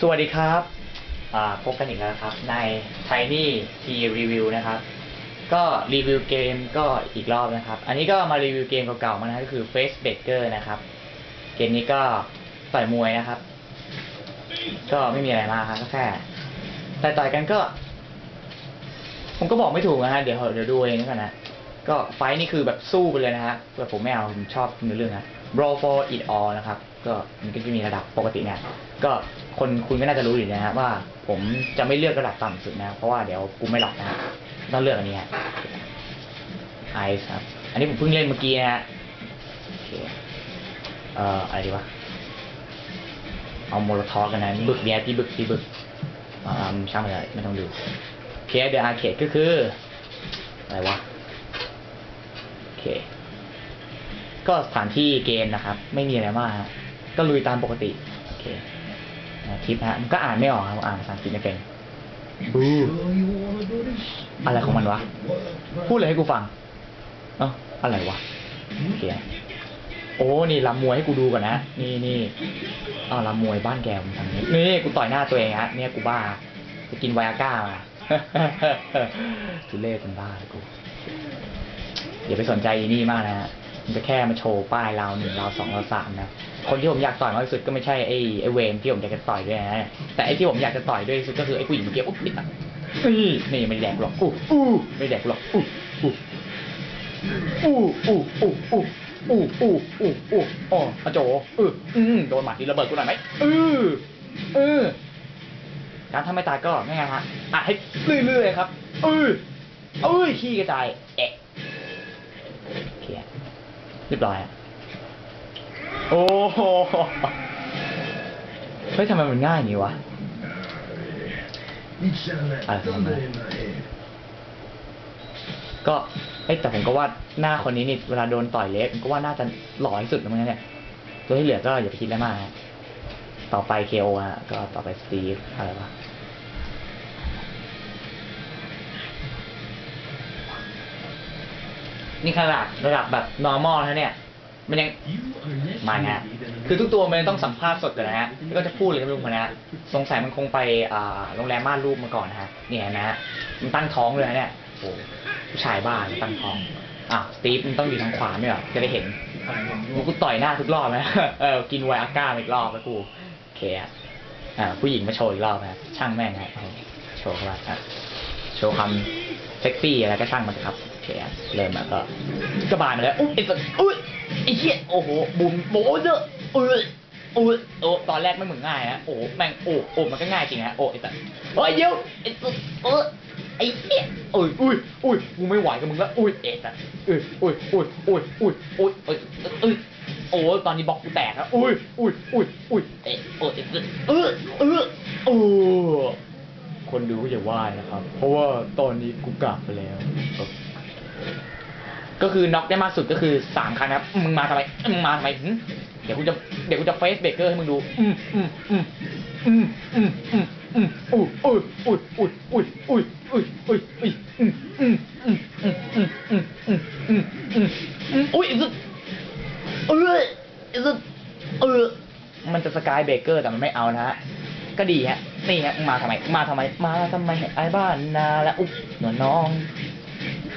สวัสดีครับพบกันอีกแล้วครับ ใน Tiny T Review นะครับ ก็รีวิวเกมก็อีกรอบนะครับ อันนี้ก็มารีวิวเกมเก่าๆมานะก็คือ Face Breaker นะครับ เกมนี้ก็ต่อยมวยนะครับ ก็ไม่มีอะไรมากครับแค่แต่ต่อยกันก็ ผมก็บอกไม่ถูกนะฮะเดี๋ยวเดี๋ยวดูเองกันนะ ก็ไฟนี่คือแบบสู้ไปเลยนะฮะแต่ผมไม่เอาผมชอบเนื้อเรื่องนะ Brawl for it all นะครับ ก็มันก็จะมีระดับปกติเนี่ยก็คนคุณก็น่าจะรู้อยู่นะฮะว่าผมจะไม่เลือกระดับต่ำสุดนะเพราะว่าเดี๋ยวกูไม่หลับนะต้องเลือกอันนี้ฮะไอซ์ครับ อันนี้ผมเพิ่งเล่นเมื่อกี้นะฮะโอเคเอ่ออะไรดีวะเอาโมโลทอกันนะบึกเนี่ยพี่บึกพี่บึกอ่าช่างมันเลยไม่ต้องดูเคเดอะอาร์เคดก็คือ อะไรวะโอเค ก็สถานที่เกมนะครับ ไม่มีอะไรมากฮะ ก็ลุยตามปกติโอเคนะคลิปฮะมันก็อ่านไม่ออกครับอ่านภาษาอังกฤษไม่เป็นบูอะไรของมันวะ พูดเลยให้กูฟัง เอ้าอะไรวะโอเคโอ้นี่ลำมวยให้กูดูก่อนนะ นี่นี่อ้าวลำมวยบ้านแกผมทำนี้นี่กูต่อยหน้าตัวเองฮะเนี่ยกูบ้าไปกินไวอาก้ามาทุเล่เป็นบ้าเลยกูอย่าไปสนใจอีนี่มากนะฮะ จะแค่มาโชว์ป้ายเราหนึ่งเราสองเราสามนะคนที่ผมอยากต่อยมากที่สุดก็ไม่ใช่ไอ้ไอ้เวมที่ผมอยากจะต่อยด้วยนะแต่ไอ้ที่ผมอยากจะต่อยด้วยที่สุดก็คือไอ้ผู้หญิงเมื่อกี้อุ๊บนี่นี่นี่ไม่แดกหรอกอู้อู้ไม่แดกหรอกอู้อู้อู้อู้อู้อู้อู้อู้อู้อู้อ๋ออะโจเอออืมโดนหมัดนี่ระเบิดกูหน่อยไหมเออเออการทำไม่ตายก็ง่ายฮะอะให้เรื่อยๆครับเออเอ้ยขี้กระจายแอะ เรียบร้อยอะโอ้โหเฮ้ยทำไมมันง่ายอย่างนี้วะ Ah, thunder in my head. ก็เอ้ยแต่ผมก็ว่าหน้าคนนี้นี่เวลาโดนต่อยเล็กผมก็ว่าน่าจะหล่อที่สุดแล้วมั้งเนี่ย ตัวที่เหลือก็อย่าไปคิดอะไรมากฮะต่อไปเคโอฮะก็ต่อไปสตีฟอะไรวะ นี่ขนาดระดับแบบ normal นะเนี่ย มันยังมาฮะ needy than a คือทุกตัวมันต้องสัมภาษณ์สดกันนะฮะแล้วก็จะพูดเลยไม่รู้คนนะ สงสัยมันคงไปอ่าโรงแรมม่านรูปมาก่อนนะฮะเนี่ยนะฮะมันตั้งท้องเลยนะเนี่ยโอ้ผู้ชายบ้าเลยตั้งท้องอะสตีฟมันต้องอยู่ทางขวาไม่หรอจะได้เห็นกูต่อยหน้าทุกรอบนะเออกินไวอาก้าอีกรอบแล้วกูโอเคอะอ่าผู้หญิงมาโชว์อีกรอบนะช่างแม่งฮะโชว์ครับโชว์ความเซ็กซี่อะไรก็ช่างมันเถอะครับ เคเริ่มแล้วก็กระบาลมาแล้วอุ๊ยไอ้สัสอุ๊ยไอ้เหี้ยโอ้โหบุมโบเดออุ๊ยอุ๊ยโอ้ตอนแรกไม่เหมือนง่ายนะโอ้แม่งโอ้โอ้มันก็ง่ายจริงนะโอ้ไอ้สัสโอ้ยเดี๋ยวไอ้สัสเออไอ้เหี้ยโอ้ยอุ้ยอุ้ยกูไม่ไหวกับมึงแล้วอุ้ยเอ๊ะสัสเอ้ยอุ้ยอุ้ยอุ้ยอุ้ยอุ้ยอุ้ยเอ้ยโอ้ตอนนี้บล็อกกูแตกแล้วอุ้ยอุ้ยอุ้ยอุ้ยเอ๊ะโอ้ยไอ้สัสเออเออโอ้คนดูก็อย่าว่านะครับ เพราะว่าตอนนี้กูกลับไปแล้ว ก็คือน็อกได้มากสุดก็คือสามครั้งนะครับมึงมาทำไมมึงมาทำไมเดี๋ยวกูจะเดี๋ยวกูจะเฟสเบเกอร์ให้มึงดูอืมอืมอืมอืมอืมอืมอืมอุ้ยอุ้ยอุ้ยอุ้ยอุ้ยอุ้ยอุ้ยอุ้ยอุ้ยอืมอืมอืมอืมอืมอืมอืมอืมอืมอืมอุ้ยสุดเออสุดเออมันจะสกายเบเกอร์แต่มันไม่เอานะฮะก็ดีฮะนี่ฮะมาทำไมมาทำไมมาทำไมไอ้บ้านนาละอุ๊บหนวน้อง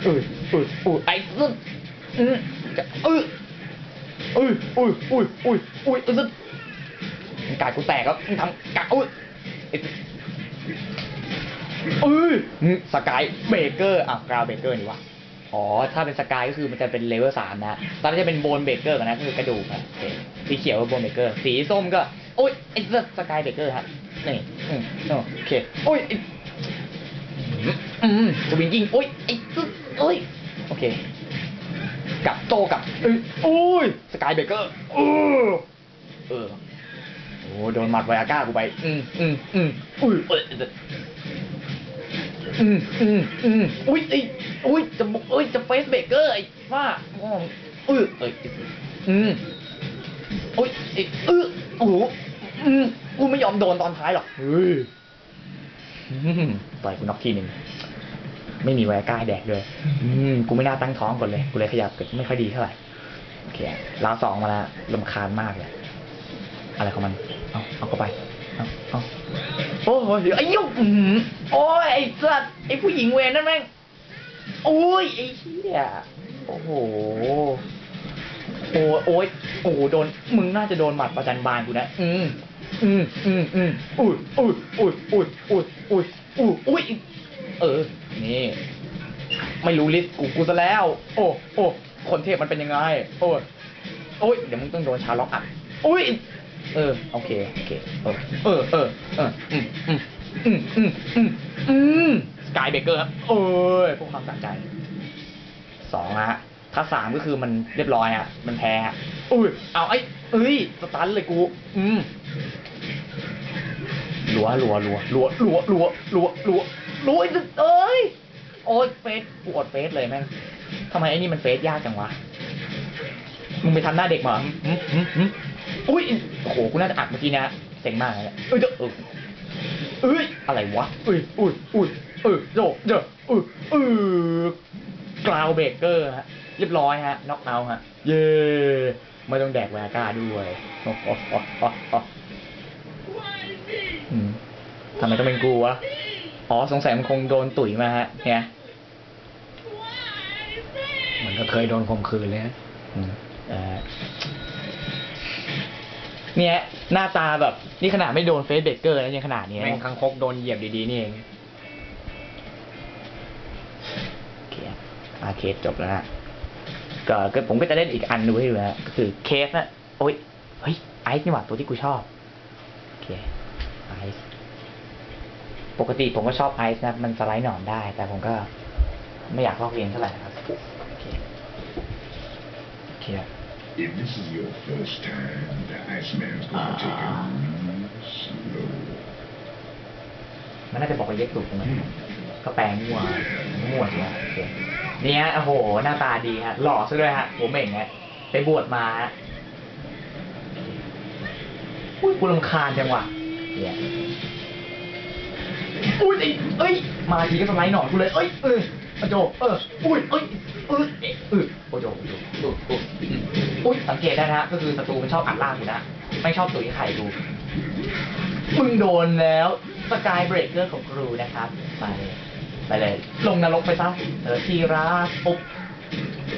เอ้ยเอ้ยอุ้ยไอ้สุดอืมจะเอ้ยเอ้ยอุ้ยอุ้ยอุ้ยอุ้ยไอ้สุดมึงกายกูแตกแล้วมึงทำกะอุ้ยอุ้ยสกายเบเกอร์อะกราวเบเกอร์นี่วะอ๋อ ถ้าเป็นสกายก็คือมันจะเป็นเลเวลสามนะ ตอนนี้จะเป็นโบนเบเกอร์กันนะก็คือกระดูกนะโอเคสีเขียวโบนเบเกอร์ สีส้มก็ โอ้ยไอ้สกายเบเกอร์ฮะนี่อืมโอเคโอ้ย อืมสวิงกิ้งโอ้ยไอ้โอ้ยโอเคกับโตกับเอ้ยโอ้ยสกายเบเกอร์เออเออโอ้โดนหมัดไวอาก้ากูไป อืมอืมอืมอุ้ยเอ้ยอืมอืมอืมอุ้ยไอ้อุ้ยจะบุกเอ้ยจะเฟสเบเกอร์ไอ้ว่าอ๋อเออเอ้ยอืมอุ้ยไอ้เออโอ้โหอืมกูไม่ยอมโดนตอนท้ายหรอกเฮ้ย ต่อยกูน็อกทีหนึ่งไม่มีไวอาก้าแดกเลยอืมกูไม่น่าตั้งท้องก่อนเลย กูเลยขยับเกิดไม่ค่อยดีเท่าไหร่โอเคราวสองมาแล้วลำคาญมากเลย อะไรของมัน เอาเอาเข้าไป เอาเอายไอ้ยุกอื้อหือโอ้ยไอ้สัตว์ไอ้ผู้หญิงเวรนั่นแม่งโอ้ยไอ้เหี้ยโอ้โหโอ้ยโอ้ยโอ้โหโดน มึงน่าจะโดนหมัดประจันบานกูนะ อืม อืมอืมอืมอุดอุดอุดอุดอุดอุดอุดอุ้ยเออ นี่ ไม่รู้ลิสกูกูซะแล้ว โอ้โอ้คนเทพมันเป็นยังไง โอ้ยโอ้ยเดี๋ยวมึงต้องโดนชาล็อกอัดอุ้ยเออโอเคโอเคเออเออเอออืมอืมอืมอืมอืมสกายเบเกอร์ครัโอ้ยพวกความสะใจสองฮะถ้าสามก็คือมันเรียบร้อยอะ มันแพ้อุ้ยเอาไอ้เอ้ยสตันเลยกู อืม รัวรัวรัวรัวรัวรัวรัวรัวรัวไอ้ตึ๊ดเอ้ยโอ้ยเฟสกูอดเฟสเลยแม่งทำไมไอ้นี่มันเฟสยากจังวะมึงไปทำหน้าเด็กมาหึหึหึอุ้ยโอ้โหกูน่าจะอัดเมื่อกี้นะเซ็งมากเลยเนี่ยเอ้ยเดี๋ยวเออเอ้ยอะไรวะอุ้ยอุ้ยอุ้ยเออโจเจอเออเออกราวเบเกอร์ฮะเรียบร้อยฮะน็อกเอาท์ฮะ เย้ไม่ต้องแดกแวก้าด้วยโอ้โหโอ้โหโอ้โหอืม ทำไมต้องเป็นกูวะ อ๋อสงสัยมันคงโดนตุ๋ยมาฮะ เนี่ยเหมือนก็เคยโดนข่มขืนเลยนะอืมเอ่อเนี่ยหน้าตาแบบนี่ขนาดไม่โดนเฟสเบเกอร์นะยังขนาดนี้แม่งคังคกโดนเหยียบดีๆนี่เองโอเคอาเคสจบแล้วนะก็ก็ผมก็จะเล่นอีกอันดูให้ดูนะก็คือเคสนะโอ้ยเฮ้ยไอซ์นี่หว่าตัวที่กูชอบโอเคไอซ์ ปกติผมก็ชอบไอซ์นะมันสไลด์หนอนได้ แต่ผมก็ไม่อยากลอกเลียนเท่าไหร่นะครับโอเคโอเค If this is your first time, the Iceman's gonna take it real slow. มันน่าจะบอกว่าเย็บตุกใช่ไหมก็แปลงมั่วมั่วใช่ไหมโอเคนี่ฮะโอ้โห หน้าตาดีฮะ หล่อซะด้วยฮะหัวเหม่งฮะไปบวชมาฮะอุ้ยกูรำคาญจังวะเนี่ย อุ้ยไอ้เอ้ย มาทีก็สไลด์หนอนกูเลย เอ้ย เออโอโจ เออ อุ้ย เอ้ยเออเอยเออโอโจโอโจโอ้โหอุ้ย สังเกตได้นะฮะ ก็คือศัตรูมันชอบอัดล่างกูนะ ไม่ชอบตุ๋ยไข่ดูมึงโดนแล้วสกายเบรกเกอร์ของครูนะครับ ไปเลยไปเลย ลงนรกไปซะเออทีรักปุ๊บ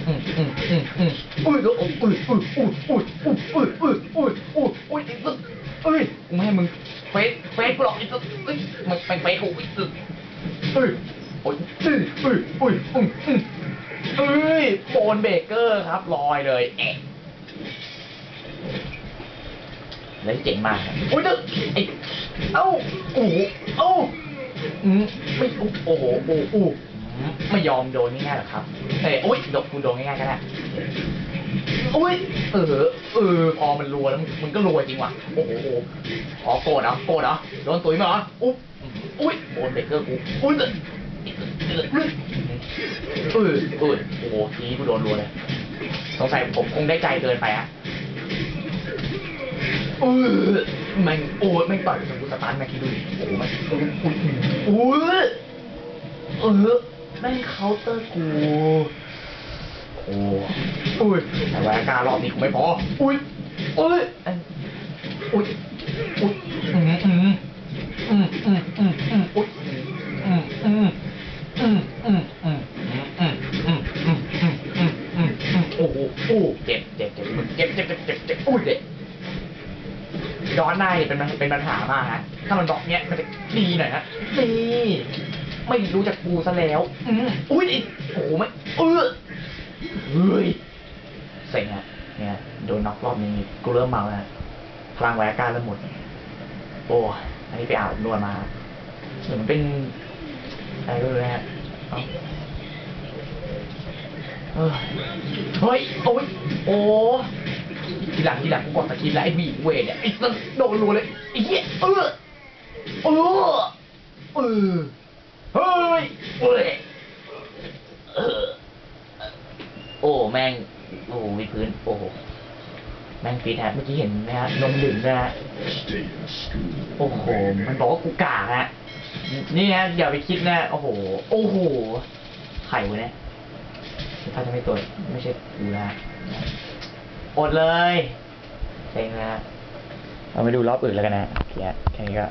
อืมอืมอืมอืมอุ้ยอุ้ยอุ้ยอุ้ยอุ้ยอุ้ยอุ้ยอุ้ยอุ้ยอุ้ยอุ้ยอุ้ยไอ้ตึ๊ด เอ้ยกูไม่ให้มึงเฟซเฟซกูหรอกไอ้ตึ๊ดเอ้ยมันเป็นเฟซกูไอ้ตึ๊ดเอ้ยโอ้ยอื้อเอ้ยเอ้ยอืมอืมเอ้ยโฟนเบเกอร์ครับลอยเลยแอะแล้วเจ๋งมากครับโอ้ยตึ๊ดไอ้เอ้าโอ้โหเอ้าอืมไม่โอ้โหโอ้โหไม่ยอมโดนง่ายๆหรอกครับเอ้ยโอ้ยโดนคุณโดนง่ายๆก็ได้ โอ้ยเออเออพอมันรัวแล้วมันก็รัวจริงว่ะโอ้โหโอ้โหอ๋อโกรธเหรอโกรธเหรอโดนตุ๋ยมาเหรออุ๊บอุ้ยโดนเบเกอร์กูอุ้ยเออเออเออเออโอ้โหทีนี้กูโดนรัวเลยสงสัยผมคงได้ใจเกินไปอะเออแม่งโอ้ยแม่งต่อยจนกูสตันนะคิดดูดิโอ้โหม่งอุ้ยอุ้ยเออแม่งเคาน์เตอร์กู โอ้อุ้ยแต่ว่าอาการรอบนี้กูไม่พอ อุ้ยอุ้ยอันอุ้ยอุ้ยอืมอืมอืมอืมอืมอืมอุ้ยอืมอืมอืมอืมอืมอืมอืมอืมอืมอืมอืมอืมโอ้โหโอ้เจ็บเจ็บเจ็บเจ็บเจ็บเจ็บเจ็บเจ็บอุ้ยเจ็บย้อนได้เป็นปัญเป็นปัญหามากฮะถ้ามันบล็อกเนี้ยมันจะดีหน่อยฮะนี่ไม่รู้จักกูซะแล้วอืมอุ้ยโอ้โหไม่เออ เฮ้ยเซ็งอะเนี่ยโดนน็อกรอบนี้กูเริ่มเมาแล้วพลังแวการเริ่มหมด โอ้อันนี้ไปอาบนวดมาเหมือนเป็นอะไรก็รู้นะฮะเอ้าเออเฮ้ย โอ้ย โอ้ทีหลังทีหลังกูกดสกินแล้วไอ้บีเวเนี่ยไอ้สัสโดนรัวเลยไอ้เหี้ยเออเออเออเฮ้ยเอ้ยเออ โอ้แม่งโอ้วิพื้นโอ้แม่งฟีดฮะเมื่อกี้เห็นไหมฮะนมดื่มนะฮะโอ้โหมันบอกว่ากูกาฮะนี่ฮะอย่าไปคิดนะโอ้โหโอ้โหไข่วะเนี่ยถ้าจะไม่ตัวไม่ใช่กูนะอดเลยเซ็งนะฮะเราไปดูรอบอื่นแล้วกันนะโอเคฮะแค่นี้ก็